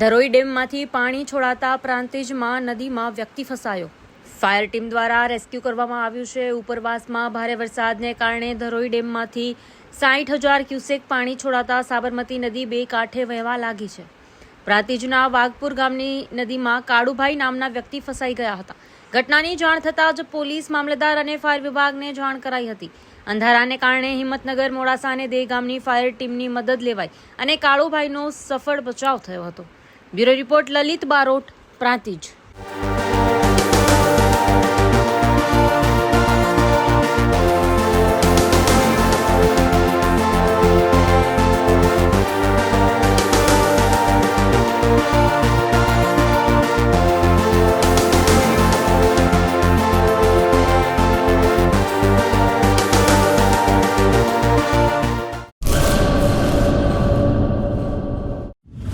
ધરોઈ ડેમમાંથી પાણી છોડાતા પ્રાંતિજમાં નદીમાં વ્યક્તિ ફસાયો. ફાયર ટીમ દ્વારા રેસ્ક્યુ કરવામાં આવ્યું છે. ઉપરવાસમાં ભારે વરસાદને કારણે ધરોઈ ડેમમાંથી સાઠ હજાર ક્યુસેક પાણી છોડાતા સાબરમતી નદી બે કાંઠે વહેવા લાગી છે. પ્રાંતિજના વાઘપુર ગામની નદીમાં કાળુભાઈ નામના વ્યક્તિ ફસાઈ ગયા હતા. ઘટનાની જાણ થતાં જ પોલીસ મામલતદાર અને ફાયર વિભાગને જાણ કરાઈ હતી. અંધારાને કારણે હિંમતનગર, મોડાસા અને દેહ ગામની ફાયર ટીમની મદદ લેવાઈ અને કાળુભાઈનો સફળ બચાવ થયો હતો. Bureau report Lalit Barot Prantij Thank you.